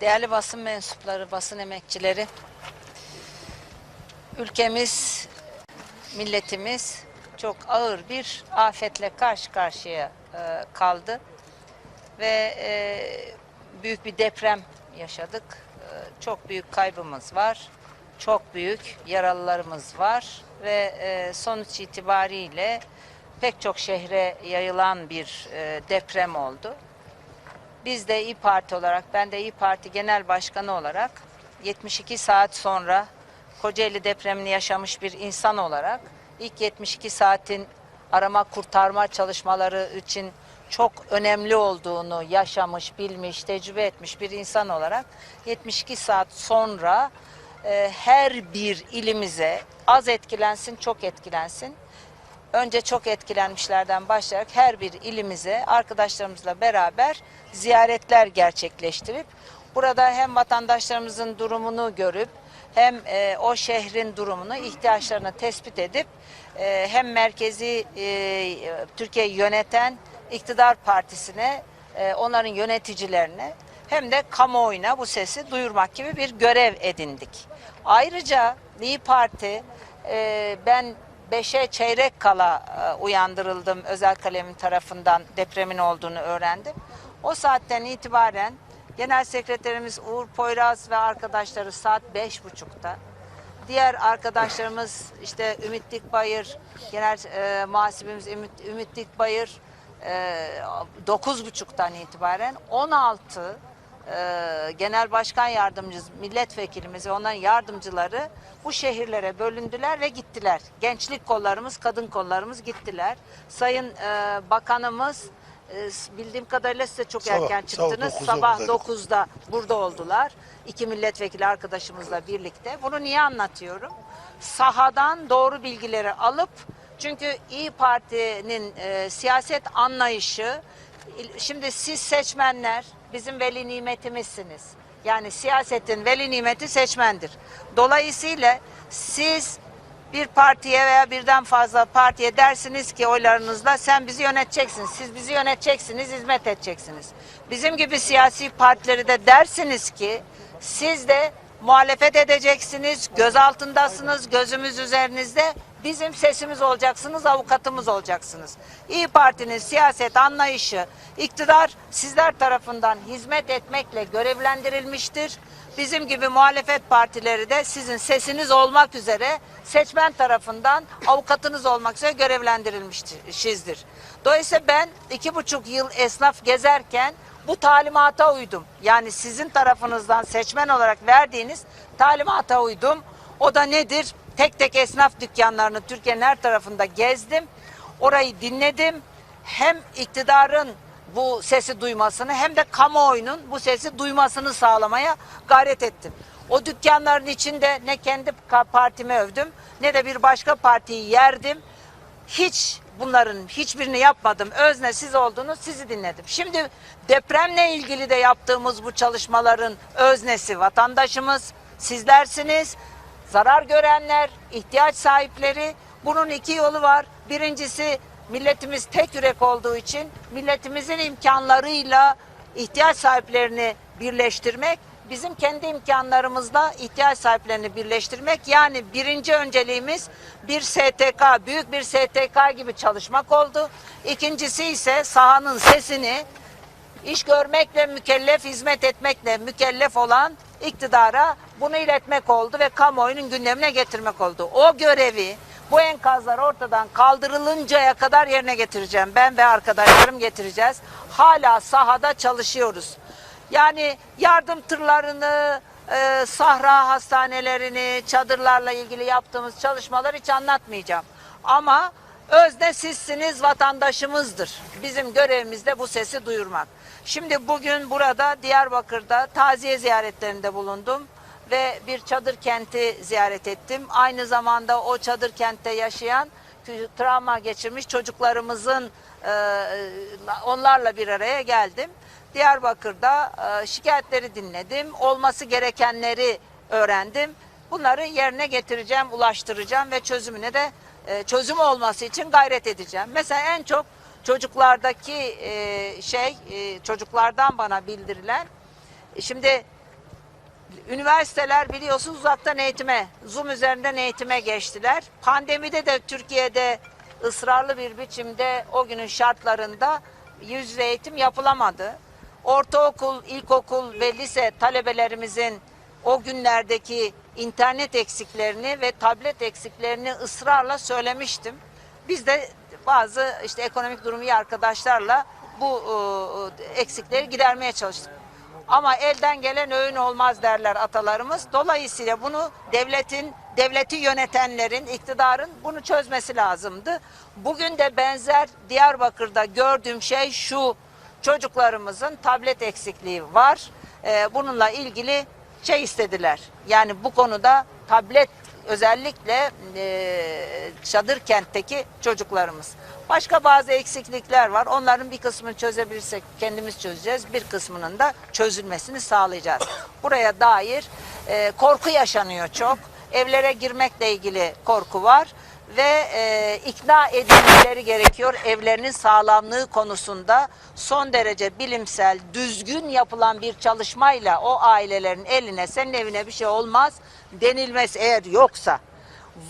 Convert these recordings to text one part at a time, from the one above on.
Değerli basın mensupları, basın emekçileri, ülkemiz, milletimiz çok ağır bir afetle karşı karşıya e, kaldı ve e, büyük bir deprem yaşadık. E, çok büyük kaybımız var, çok büyük yaralılarımız var ve e, sonuç itibariyle pek çok şehre yayılan bir e, deprem oldu. Biz de İyi Parti olarak, ben de İyi Parti Genel Başkanı olarak 72 saat sonra Kocaeli depremini yaşamış bir insan olarak ilk 72 saatin arama kurtarma çalışmaları için çok önemli olduğunu yaşamış, bilmiş, tecrübe etmiş bir insan olarak 72 saat sonra e, her bir ilimize az etkilensin, çok etkilensin önce çok etkilenmişlerden başlayarak her bir ilimize arkadaşlarımızla beraber ziyaretler gerçekleştirip burada hem vatandaşlarımızın durumunu görüp hem e, o şehrin durumunu, ihtiyaçlarını tespit edip e, hem merkezi e, Türkiye yöneten iktidar partisine, e, onların yöneticilerine hem de kamuoyuna bu sesi duyurmak gibi bir görev edindik. Ayrıca İyi Parti e, ben Beşe çeyrek kala e, uyandırıldım özel kalemin tarafından depremin olduğunu öğrendim. O saatten itibaren Genel Sekreterimiz Uğur Poyraz ve arkadaşları saat beş buçukta. Diğer arkadaşlarımız işte Ümit Dikbayır, Genel e, Muhasibimiz Ümit, Ümit Dikbayır e, dokuz buçuktan itibaren 16 e, Genel Başkan Yardımcısı, milletvekilimiz ve onların yardımcıları bu şehirlere bölündüler ve gittiler. Gençlik kollarımız, kadın kollarımız gittiler. Sayın e, Bakanımız e, bildiğim kadarıyla siz de çok Sabah, erken çıktınız. 9'da Sabah buradaydık. 9'da burada oldular. İki milletvekili arkadaşımızla birlikte. Bunu niye anlatıyorum? Sahadan doğru bilgileri alıp çünkü İyi Parti'nin e, siyaset anlayışı şimdi siz seçmenler bizim veli nimetimizsiniz. Yani siyasetin veli nimeti seçmendir. Dolayısıyla siz bir partiye veya birden fazla partiye dersiniz ki oylarınızla sen bizi yöneteceksin, siz bizi yöneteceksiniz, hizmet edeceksiniz. Bizim gibi siyasi partileri de dersiniz ki siz de muhalefet edeceksiniz, göz altındasınız, gözümüz üzerinizde. Bizim sesimiz olacaksınız, avukatımız olacaksınız. İyi Parti'nin siyaset anlayışı, iktidar sizler tarafından hizmet etmekle görevlendirilmiştir. Bizim gibi muhalefet partileri de sizin sesiniz olmak üzere seçmen tarafından avukatınız olmak üzere görevlendirilmişizdir. Dolayısıyla ben iki buçuk yıl esnaf gezerken bu talimata uydum. Yani sizin tarafınızdan seçmen olarak verdiğiniz talimata uydum. O da nedir? Tek tek esnaf dükkanlarını Türkiye'nin her tarafında gezdim. Orayı dinledim. Hem iktidarın bu sesi duymasını hem de kamuoyunun bu sesi duymasını sağlamaya gayret ettim. O dükkanların içinde ne kendi partimi övdüm ne de bir başka partiyi yerdim. Hiç bunların hiçbirini yapmadım. Özne siz oldunuz, sizi dinledim. Şimdi depremle ilgili de yaptığımız bu çalışmaların öznesi vatandaşımız, sizlersiniz. Zarar görenler, ihtiyaç sahipleri. Bunun iki yolu var. Birincisi milletimiz tek yürek olduğu için milletimizin imkanlarıyla ihtiyaç sahiplerini birleştirmek, bizim kendi imkanlarımızla ihtiyaç sahiplerini birleştirmek. Yani birinci önceliğimiz bir STK, büyük bir STK gibi çalışmak oldu. İkincisi ise sahanın sesini iş görmekle mükellef, hizmet etmekle mükellef olan iktidara bunu iletmek oldu ve kamuoyunun gündemine getirmek oldu. O görevi bu enkazlar ortadan kaldırılıncaya kadar yerine getireceğim. Ben ve arkadaşlarım getireceğiz. Hala sahada çalışıyoruz. Yani yardım tırlarını, e, sahra hastanelerini, çadırlarla ilgili yaptığımız çalışmalar hiç anlatmayacağım. Ama özne sizsiniz, vatandaşımızdır. Bizim görevimiz de bu sesi duyurmak. Şimdi bugün burada Diyarbakır'da taziye ziyaretlerinde bulundum ve bir çadır kenti ziyaret ettim. Aynı zamanda o çadır kentte yaşayan travma geçirmiş çocuklarımızın e, onlarla bir araya geldim. Diyarbakır'da e, şikayetleri dinledim. Olması gerekenleri öğrendim. Bunları yerine getireceğim, ulaştıracağım ve çözümüne de e, çözüm olması için gayret edeceğim. Mesela en çok çocuklardaki e, şey, e, çocuklardan bana bildirilen, şimdi Üniversiteler biliyorsunuz uzaktan eğitime, Zoom üzerinden eğitime geçtiler. Pandemide de Türkiye'de ısrarlı bir biçimde o günün şartlarında yüz yüze eğitim yapılamadı. Ortaokul, ilkokul ve lise talebelerimizin o günlerdeki internet eksiklerini ve tablet eksiklerini ısrarla söylemiştim. Biz de bazı işte ekonomik durumu iyi arkadaşlarla bu e, eksikleri gidermeye çalıştık. Ama elden gelen öğün olmaz derler atalarımız. Dolayısıyla bunu devletin, devleti yönetenlerin, iktidarın bunu çözmesi lazımdı. Bugün de benzer Diyarbakır'da gördüğüm şey şu. Çocuklarımızın tablet eksikliği var. Ee, bununla ilgili şey istediler. Yani bu konuda tablet özellikle e, çadır kentteki çocuklarımız. Başka bazı eksiklikler var. Onların bir kısmını çözebilirsek kendimiz çözeceğiz. Bir kısmının da çözülmesini sağlayacağız. Buraya dair e, korku yaşanıyor çok. Evlere girmekle ilgili korku var ve e, ikna edilmeleri gerekiyor evlerinin sağlamlığı konusunda son derece bilimsel, düzgün yapılan bir çalışmayla o ailelerin eline senin evine bir şey olmaz denilmez eğer yoksa.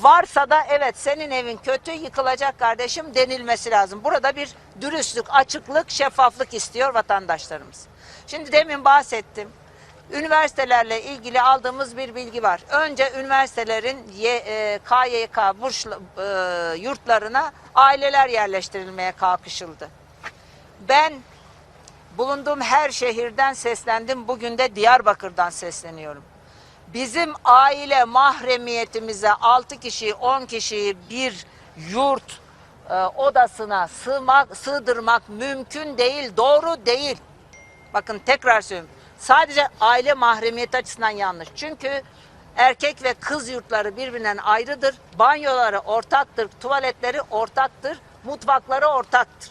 Varsa da evet senin evin kötü yıkılacak kardeşim denilmesi lazım. Burada bir dürüstlük, açıklık, şeffaflık istiyor vatandaşlarımız. Şimdi demin bahsettim. Üniversitelerle ilgili aldığımız bir bilgi var. Önce üniversitelerin e, KYK burs e, yurtlarına aileler yerleştirilmeye kalkışıldı. Ben bulunduğum her şehirden seslendim. Bugün de Diyarbakır'dan sesleniyorum. Bizim aile mahremiyetimize 6 kişi 10 kişiyi bir yurt e, odasına sığmak, sığdırmak mümkün değil, doğru değil. Bakın tekrar söylüyorum. Sadece aile mahremiyeti açısından yanlış. Çünkü erkek ve kız yurtları birbirinden ayrıdır. Banyoları ortaktır, tuvaletleri ortaktır, mutfakları ortaktır.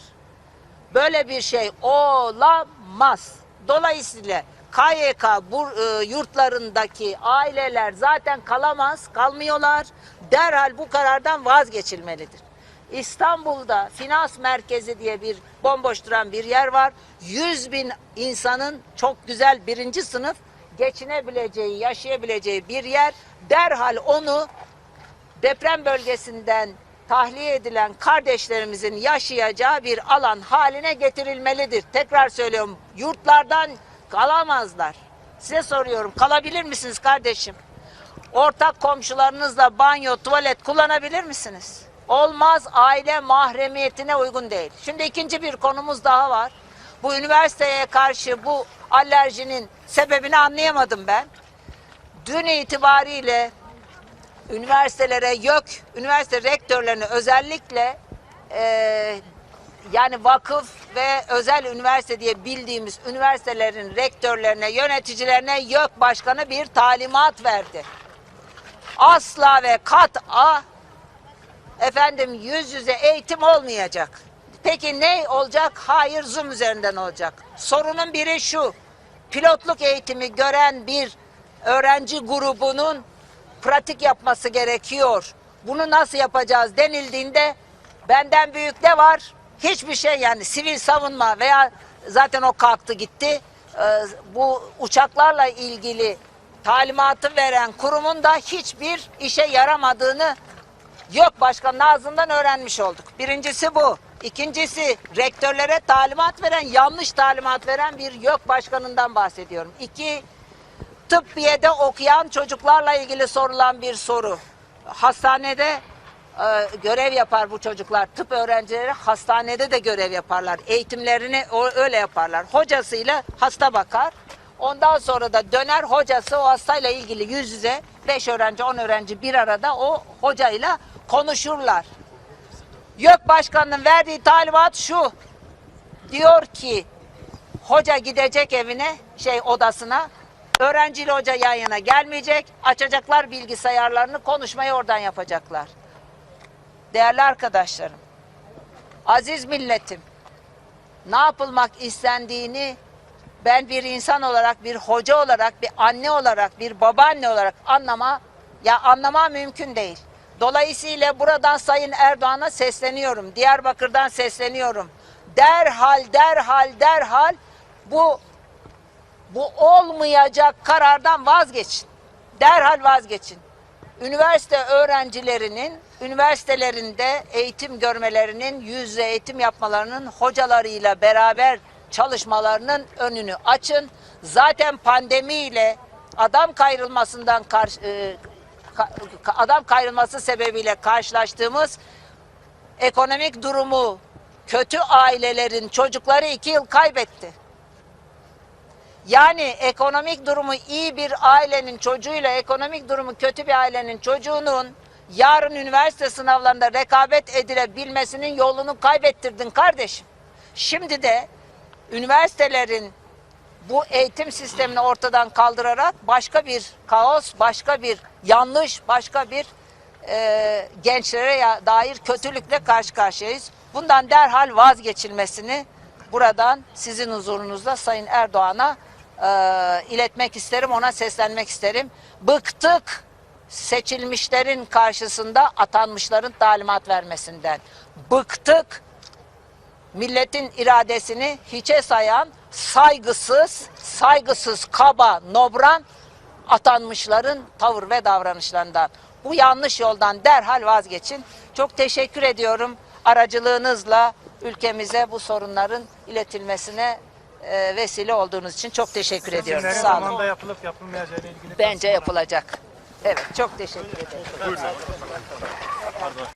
Böyle bir şey olamaz. Dolayısıyla KYK bu e, yurtlarındaki aileler zaten kalamaz, kalmıyorlar. Derhal bu karardan vazgeçilmelidir. İstanbul'da finans merkezi diye bir bomboş duran bir yer var. 100 bin insanın çok güzel birinci sınıf geçinebileceği, yaşayabileceği bir yer. Derhal onu deprem bölgesinden tahliye edilen kardeşlerimizin yaşayacağı bir alan haline getirilmelidir. Tekrar söylüyorum yurtlardan kalamazlar. Size soruyorum kalabilir misiniz kardeşim? Ortak komşularınızla banyo, tuvalet kullanabilir misiniz? Olmaz aile mahremiyetine uygun değil. Şimdi ikinci bir konumuz daha var. Bu üniversiteye karşı bu alerjinin sebebini anlayamadım ben. Dün itibariyle üniversitelere YÖK, üniversite rektörlerine özellikle e, yani vakıf ve özel üniversite diye bildiğimiz üniversitelerin rektörlerine, yöneticilerine YÖK başkanı bir talimat verdi. Asla ve kat'a efendim yüz yüze eğitim olmayacak. Peki ne olacak? Hayır Zoom üzerinden olacak. Sorunun biri şu. Pilotluk eğitimi gören bir öğrenci grubunun pratik yapması gerekiyor. Bunu nasıl yapacağız denildiğinde benden büyük ne var? Hiçbir şey yani sivil savunma veya zaten o kalktı gitti. Ee, bu uçaklarla ilgili talimatı veren kurumun da hiçbir işe yaramadığını yok başkanın ağzından öğrenmiş olduk. Birincisi bu. İkincisi rektörlere talimat veren, yanlış talimat veren bir yok başkanından bahsediyorum. İki, tıbbiyede okuyan çocuklarla ilgili sorulan bir soru. Hastanede e, görev yapar bu çocuklar. Tıp öğrencileri hastanede de görev yaparlar. Eğitimlerini o, öyle yaparlar. Hocasıyla hasta bakar. Ondan sonra da döner hocası o hastayla ilgili yüz yüze 5 öğrenci 10 öğrenci bir arada o hocayla konuşurlar. YÖK Başkanı'nın verdiği talimat şu. Diyor ki hoca gidecek evine şey odasına öğrenciyle hoca yan yana gelmeyecek açacaklar bilgisayarlarını konuşmayı oradan yapacaklar. Değerli arkadaşlarım aziz milletim ne yapılmak istendiğini ben bir insan olarak, bir hoca olarak, bir anne olarak, bir babaanne olarak anlama ya anlama mümkün değil. Dolayısıyla buradan Sayın Erdoğan'a sesleniyorum. Diyarbakır'dan sesleniyorum. Derhal, derhal, derhal bu Bu olmayacak karardan vazgeçin. Derhal vazgeçin. Üniversite öğrencilerinin üniversitelerinde eğitim görmelerinin, yüz yüze eğitim yapmalarının hocalarıyla beraber çalışmalarının önünü açın. Zaten pandemiyle adam kayrılmasından karşı, e, adam kayrılması sebebiyle karşılaştığımız ekonomik durumu kötü ailelerin çocukları iki yıl kaybetti. Yani ekonomik durumu iyi bir ailenin çocuğuyla ekonomik durumu kötü bir ailenin çocuğunun yarın üniversite sınavlarında rekabet edilebilmesinin yolunu kaybettirdin kardeşim. Şimdi de üniversitelerin bu eğitim sistemini ortadan kaldırarak başka bir kaos, başka bir yanlış, başka bir e, gençlere dair kötülükle karşı karşıyayız. Bundan derhal vazgeçilmesini buradan sizin huzurunuzda Sayın Erdoğan'a e, iletmek isterim, ona seslenmek isterim. Bıktık seçilmişlerin karşısında atanmışların talimat vermesinden. Bıktık milletin iradesini hiçe sayan saygısız, saygısız, kaba, nobran atanmışların tavır ve davranışlarından. Bu yanlış yoldan derhal vazgeçin. Çok teşekkür ediyorum aracılığınızla ülkemize bu sorunların iletilmesine e, vesile olduğunuz için çok teşekkür ediyorum. Seçimlerin Sağ olun. yapılıp yapılmayacağıyla ilgili Bence yapılacak. Evet, çok teşekkür ederim.